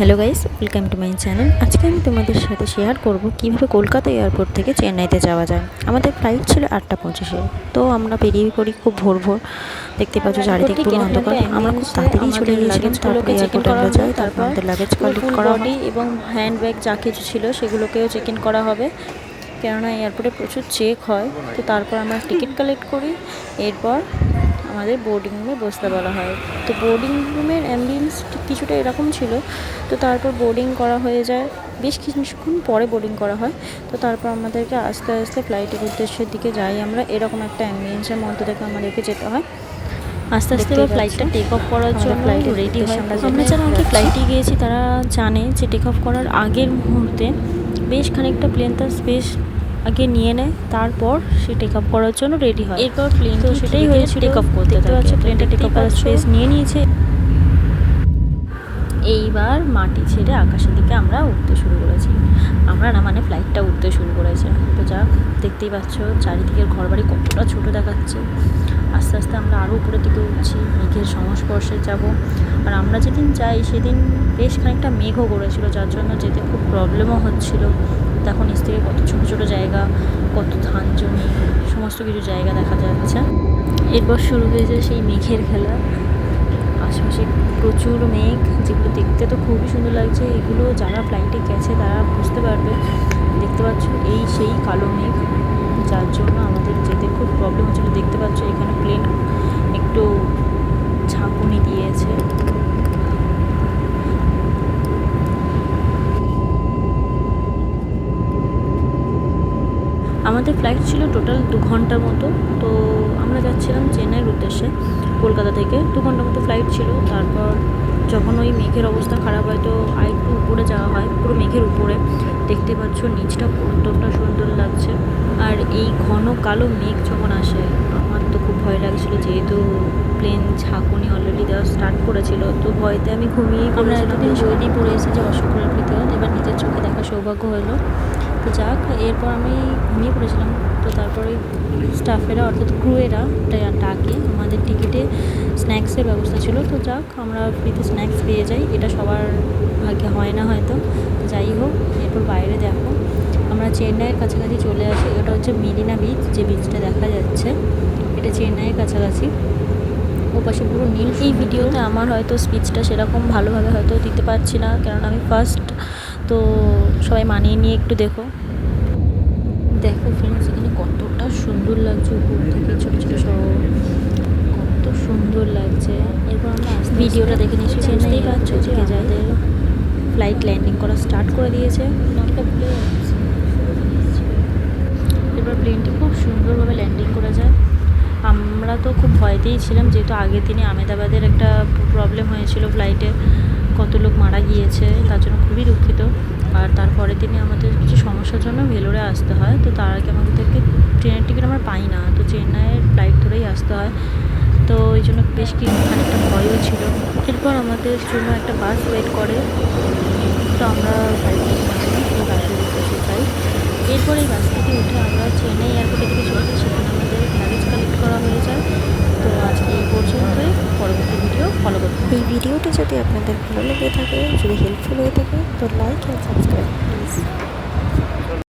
Hello guys welcome to my channel. আজকে আমি তোমাদের সাথে শেয়ার করব কীভাবে কলকাতা এয়ারপোর্ট থেকে চেন্নাইতে যাওয়া যায়। আমাদের ফ্লাইট ছিল আটটা পঁচিশে তো আমরা বেরিয়ে পড়ি খুব ভোর ভোর। দেখতে পাচ্ছ চারিদিক পুরো অন্ধকার। আমরা খুব তাড়াতাড়ি চলে গিয়েছিলাম তারপরে এয়ারপোর্টে আমরা যাই তারপর আমাদের লাগেজ কালেক্ট করা হয় এবং হ্যান্ড ব্যাগ যা কিছু ছিল সেগুলোকেও চেক ইন করা হবে। কেননা এয়ারপোর্টে প্রচুর চেক হয় তো তারপর আমরা টিকিট কালেক্ট করি এরপর আমাদের বোর্ডিং রুমে বসতে বলা হয়। তো বোর্ডিং রুমের অ্যাম্বিয়েন্স কিছুটা এরকম ছিল। তো তারপর বোর্ডিং করা হয়ে যায়। বেশ কিছুক্ষণ পরে বোর্ডিং করা হয়। তো তারপর আমাদেরকে আস্তে আস্তে ফ্লাইটের উদ্দেশ্যের দিকে যাই আমরা। এরকম একটা অ্যাম্বিয়েন্সের মধ্যে থেকে আমাদেরকে যেতে হয়। আস্তে আস্তে এবার ফ্লাইটটা টেক অফ করার জন্য ফ্লাইটের রেডি হয় আমরা আমরা যারা আগে ফ্লাইটে গিয়েছি তারা জানে যে টেক অফ করার আগের মুহূর্তে বেশ খানিকটা প্লেন তার স্পেস আগে নিয়ে নেয় তারপর সে টেক আপ করার জন্য রেডি হয়। এরপর প্লেন তো সেটাই হয়েছে টেক আপ করতে থাকে। প্লেনটা টেক আপ করার স্পেস নিয়ে নিয়েছে। এইবার মাটি ছেড়ে আকাশের দিকে আমরা উঠতে শুরু করেছি। আমরা না মানে ফ্লাইটটা উঠতে শুরু করেছে। তো যাক দেখতেই পাচ্ছ চারিদিকের ঘরবাড়ি কতটা ছোট দেখাচ্ছে। আস্তে আস্তে আমরা আরও উপরের দিকে উঠছি, মেঘের সংস্পর্শে যাব। আর আমরা যেদিন যাই, সেদিন বেশ খানিকটা মেঘও করেছিল, যার জন্য যেতে খুব প্রবলেমও হচ্ছিল। তখন নিচ থেকে কত ছোটো ছোটো জায়গা, কত ধান জমি, সমস্ত কিছু জায়গা দেখা যাচ্ছে। এরপর শুরু হয়েছে সেই মেঘের খেলা। আশেপাশে প্রচুর মেঘ, যেগুলো দেখতে তো খুবই সুন্দর লাগছে। এগুলো যারা ফ্লাইটে গেছে, তারা বুঝতে পারবে। দেখতে পাচ্ছ এই সেই কালো মেঘ। যার জন্য আমাদের যেতে খুব প্রবলেম হচ্ছিল। দেখতে পাচ্ছ এখানে প্লেন একটু ঝাঁকুনি দিয়েছে। আমাদের ফ্লাইট ছিল টোটাল দু ঘণ্টার মতো। তো আমরা যাচ্ছিলাম চেন্নাইয়ের উদ্দেশ্যে, কলকাতা থেকে। দু ঘণ্টার মতো ফ্লাইট ছিল। তারপর যখন ওই মেঘের অবস্থা খারাপ হয়, তো আরেকটু উপরে যাওয়া হয়, পুরো মেঘের উপরে। দেখতে পাচ্ছ নিচটা কতটা সুন্দর লাগছে। আর এই ঘন কালো মেঘ যখন আসে আমার তো খুব ভয় লাগছিল যেহেতু প্লেন ঝাঁকুনি অলরেডি দেওয়া স্টার্ট করেছিল তো ভয়তে আমি ঘুমিয়ে আমরা এতদিন বইটি পড়ে এসেছি অশোকের ভিতর এবার নিজের চোখে দেখা সৌভাগ্য হলো। তো যাক এরপর আমি ঘুমিয়ে পড়েছিলাম। তো তারপরে স্টাফেরা অর্থাৎ ক্রুয়েরা ডাকে আমাদের টিকিটে স্ন্যাক্সের ব্যবস্থা ছিল। তো যাক আমরা ফ্রিতে স্ন্যাক্স পেয়ে যাই এটা সবার ভাগ্যে হয় না হয়তো যাই হোক এরপর বাইরে দেখো আমরা চেন্নাইয়ের কাছাকাছি চলে আসি এটা হচ্ছে মিরিনা বিচ যে বিচটা দেখা যাচ্ছে। এটা চেন্নাইয়ের কাছাকাছি। ও পাশে পুরো নীল এই ভিডিওতে আমার হয়তো স্পিচটা সেরকম ভালোভাবে হয়তো দিতে পারছি না কারণ আমি ফার্স্ট তো সবাই মানিয়ে নিয়ে একটু দেখো। দেখো ফ্রেন্ডস এখানে কতটা সুন্দর লাগছে উপর থেকে ছোটো ছোটো শহর কত সুন্দর লাগছে। এরপর আমরা ভিডিওটা দেখে নিচ্ছি চেন্নাই পাচ্ছ যে যাদের ফ্লাইট ল্যান্ডিং করা স্টার্ট করে দিয়েছে। নামটা ভুলে যাচ্ছি এবার প্লেনটি খুব সুন্দরভাবে ল্যান্ডিং করে যায়। আমরা তো খুব ভয়তেই ছিলাম, যেহেতু আগের দিনে আমেদাবাদের একটা প্রবলেম হয়েছিল ফ্লাইটে কত লোক মারা গিয়েছে, তার জন্য খুবই দুঃখিত। আর তারপরের দিনে আমাদের কিছু সমস্যার জন্য ভেলোরে আসতে হয়। তো তার আগে আমাদেরকে ট্রেনের টিকিট আমরা পাই না, তো চেন্নাইয়ের ফ্লাইট ধরেই আসতে হয়। তো এই জন্য বেশ কি খানিকটা ভয়ও ছিল। এরপর আমাদের জন্য একটা বাস ওয়েট করে। তো আমরা বাইক এরপর এই বাস থেকে উঠে আমরা চেন্নাই এয়ারপোর্টের দিকে চলে যাই সেখানে আমাদের লাগেজ কালেক্ট করা হয়ে যায় তো আজকে এই পর্যন্তই পরবর্তী ভিডিও ফলো করতে এই ভিডিওটি যদি আপনাদের ভালো লেগে থাকে, যদি হেল্পফুল হয়ে থাকে, তো লাইক অ্যান্ড সাবস্ক্রাইব প্লিজ